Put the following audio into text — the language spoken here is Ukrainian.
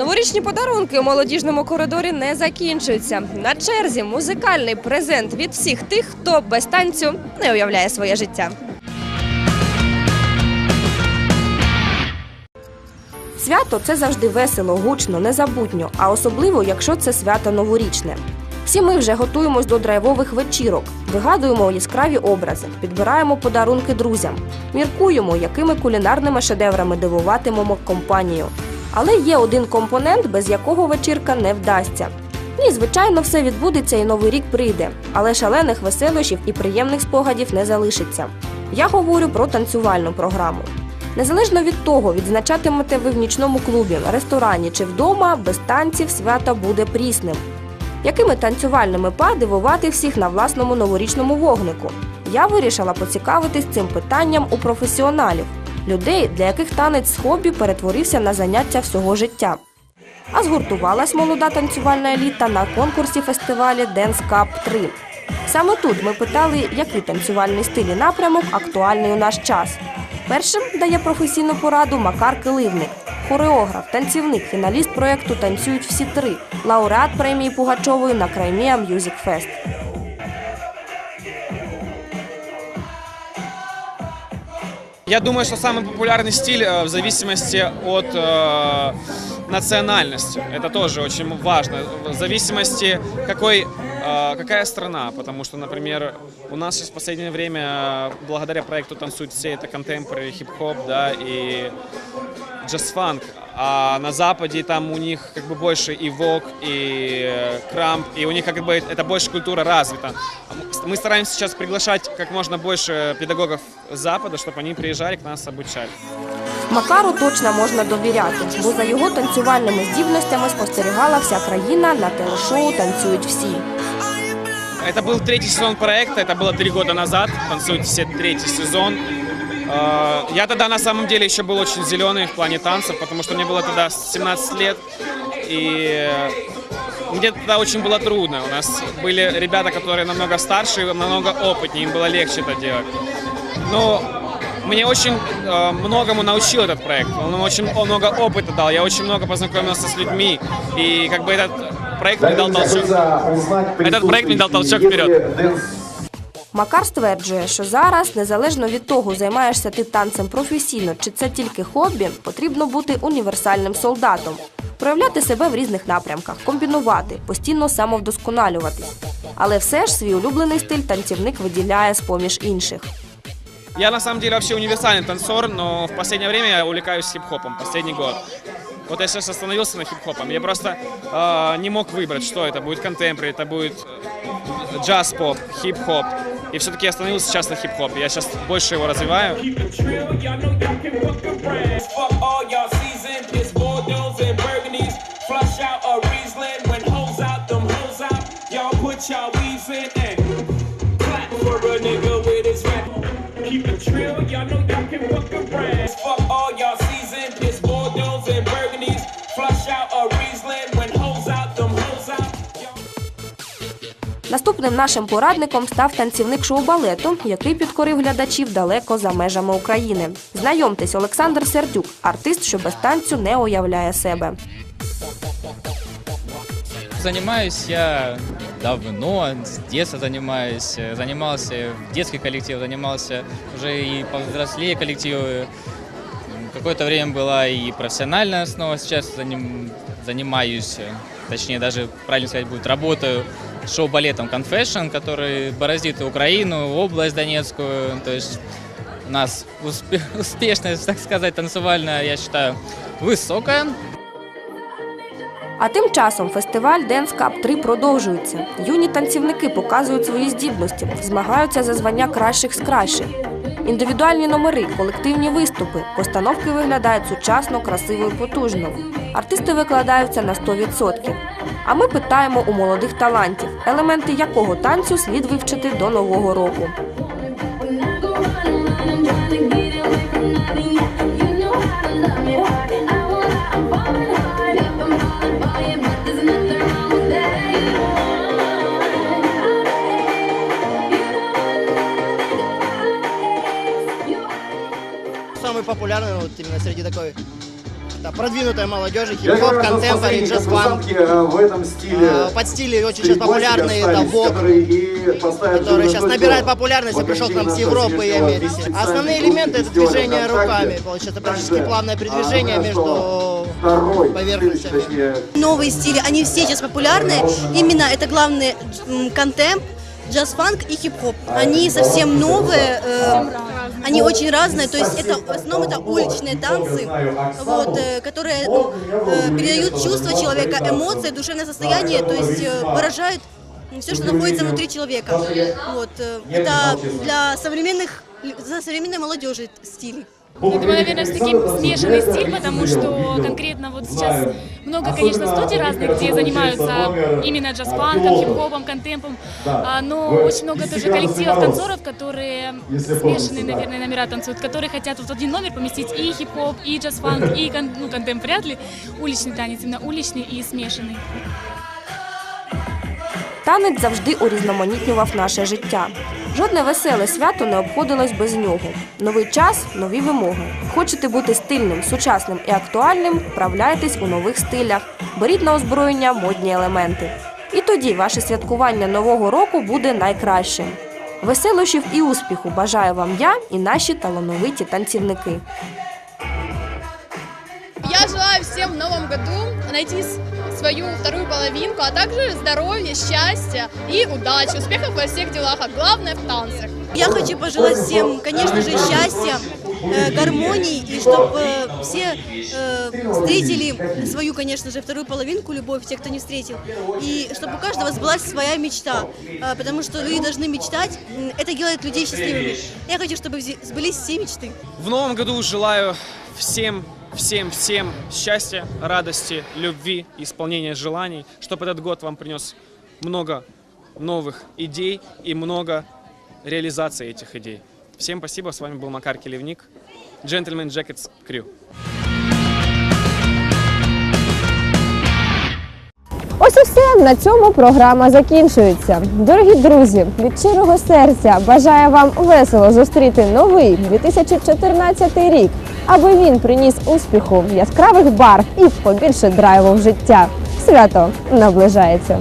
Новорічні подарунки у молодіжному коридорі не закінчуються. На черзі музикальний презент від всіх тих, хто без танцю не уявляє своє життя. Свято це завжди весело, гучно, незабутньо, а особливо, якщо це свято новорічне. Всі ми вже готуємось до драйвових вечірок, вигадуємо яскраві образи, підбираємо подарунки друзям, міркуємо, якими кулінарними шедеврами дивуватимемо компанію. Але є один компонент, без якого вечірка не вдасться. Ні, звичайно, все відбудеться і новий рік прийде, але шалених веселощів і приємних спогадів не залишиться. Я говорю про танцювальну програму. Незалежно від того, відзначатимете ви в нічному клубі, ресторані чи вдома, без танців свято буде прісним. Якими танцювальними па дивувати всіх на власному новорічному вогнику? Я вирішила поцікавитись цим питанням у професіоналів, людей, для яких танець з хобі перетворився на заняття всього життя. А згуртувалась молода танцювальна еліта на конкурсі фестивалі Dance Cup 3. Саме тут ми питали, який танцювальний стиль і напрямок актуальний у наш час. Першим дає професійну пораду Макар Киливник, хореограф, танцівник, фіналіст проєкту Танцюють всі три, лауреат премії Пугачової на Краймія Music Fest. Я думаю, что самый популярный стиль э, в зависимости от э, национальности. Это тоже очень важно. В зависимости какой э, какая страна, потому что, например, у нас сейчас в последнее время, э, благодаря проекту «Танцуют все», это контемпорари, хип-хоп, да, и джаз-фанк, а на Западе там у них как бы больше и вок, и э, крамп, и у них как бы это больше культура развита. Мы- стараемся сейчас приглашать как можно больше педагогов Запада, чтобы они приезжали к нас обучать. Макару точно можна довіряти, бо за його танцювальними здібностями спостерігала вся країна на телешоу Танцюють всі. Это был третий сезон проекта, это было три года назад, танцуют все третий сезон. Э, Я тогда на самом деле еще был очень зеленый в плане танцев, потому что мне было тогда 17 лет, и мне тогда очень было трудно. У нас были ребята, которые намного старше, и намного опытнее, им было легче это делать. Но мне очень э, многому научил этот проект. Он мне очень много опыта дал. Я очень много познакомился с людьми. И как бы этот проект мне дал толчок. Этот проект мне дал толчок вперед. Макар стверджує, що зараз, незалежно від того, займаєшся ти танцем професійно чи це тільки хобі, потрібно бути універсальним солдатом, проявляти себе в різних напрямках, комбінувати, постійно самовдосконалюватись. Але все ж свій улюблений стиль танцівник виділяє з поміж інших. Я на самом деле вообще универсальный танцор, но в последнее время я увлекаюсь хип-хопом, последний год. Вот я сейчас остановился на хип-хопом. Я просто э, не мог выбрать, что это будет контемпори, это будет э, джаз-поп, хип-хоп. И все-таки я остановился сейчас на хип-хопе. Я сейчас больше его развиваю. Keep it trill. Y'all know y'all can fuck a brand. Fuck all y'all season. It's Bordeaux and Burgundies. Flush out a Riesling. When hoes out, them hoes out. Наступним нашим порадником став танцівник шоу-балету, який підкорив глядачів далеко за межами України. Знайомтесь, Олександр Сердюк, артист, що без танцю не уявляє себе. Занимаюсь я давно, с детства занимаюсь. Э, Занимался в детский коллектив, занимался уже и повзрослее коллективы. Какое-то время была и профессиональная основа, сейчас заним- занимаюсь, э, точнее даже, правильно сказать будет, работаю шоу-балетом Confession, который бороздит Украину, область Донецкую. То есть у нас успе- успешность, так сказать, танцевальная, я считаю, высокая. А тим часом фестиваль Dance Cup 3 продовжується. Юні танцівники показують свої здібності, змагаються за звання кращих з кращих. Індивідуальні номери, колективні виступи, постановки виглядають сучасно, красиво і потужно. Артисти викладаються на 100%. А ми питаємо у молодих талантів, елементи якого танцю слід вивчити до нового року. Самый популярный вот именно среди такой да, продвинутая молодежи, хип-хоп, что джаз-фанк. э, в этом стиле А, Под стили очень сейчас популярные, это вок, которые сейчас точку популярность и пришел к нам с Европы и Америки. Основные элементы это «Фестиваля движение ВКонтакте». руками, получается практически плавное а, передвижение между поверхностями. точнее, новые стили, они все сейчас популярны. Именно это главное м, контемп, джаз-фанк и хип-хоп. Они совсем новые, э, они очень разные, то есть это в основном это уличные танцы, вот, э, которые э, передают чувства человека, эмоции, душевное состояние, то есть э, выражают все, что находится внутри человека. Вот, э, это для современных, для современной молодежи стиль. Я думаю, наверное, все-таки смешанный стиль, потому что конкретно вот сейчас много, конечно, студий разных, где занимаются именно джаз-панком, хип-хопом, контемпом, а, но очень много тоже коллективов танцоров, которые смешанные, наверное, номера танцуют, которые хотят вот в один номер поместить и хип-хоп, и джаз-панк, и кон- ну, контемп вряд ли, уличный танец, именно уличный и смешанный. Танець завжди урізноманітнював наше життя. Жодне веселе свято не обходилось без нього. Новий час, нові вимоги. Хочете бути стильним, сучасним і актуальним, вправляйтесь у нових стилях, беріть на озброєння модні елементи. І тоді ваше святкування нового року буде найкращим. Веселощів і успіху бажаю вам я і наші талановиті танцівники. Я желаю всем в новом году найти свою половинку, а также здоровья, счастья и удачи, успехов во всех делах, а главное в танцах. Я хочу пожелать всем, конечно же, счастья, э, гармонии, и чтобы все э, встретили свою, конечно же, вторую половинку, любовь, те, кто не встретил, и чтобы у каждого сбылась своя мечта, э, потому что люди должны мечтать, м, это делает людей счастливыми. Я хочу, чтобы взе- сбылись все мечты. В новом году желаю всем, всем, всем счастья, радости, любви, исполнения желаний, чтобы этот год вам принес много новых идей и много реализации этих идей. Всем спасибо, с вами был Макар Келевник, Gentleman Jackets Crew. Ось і все на цьому програма закінчується. Дорогі друзі, від щирого серця бажаю вам весело зустріти новий 2014 рік, аби він приніс успіху, яскравих барв і побільше драйву в життя. Свято наближається.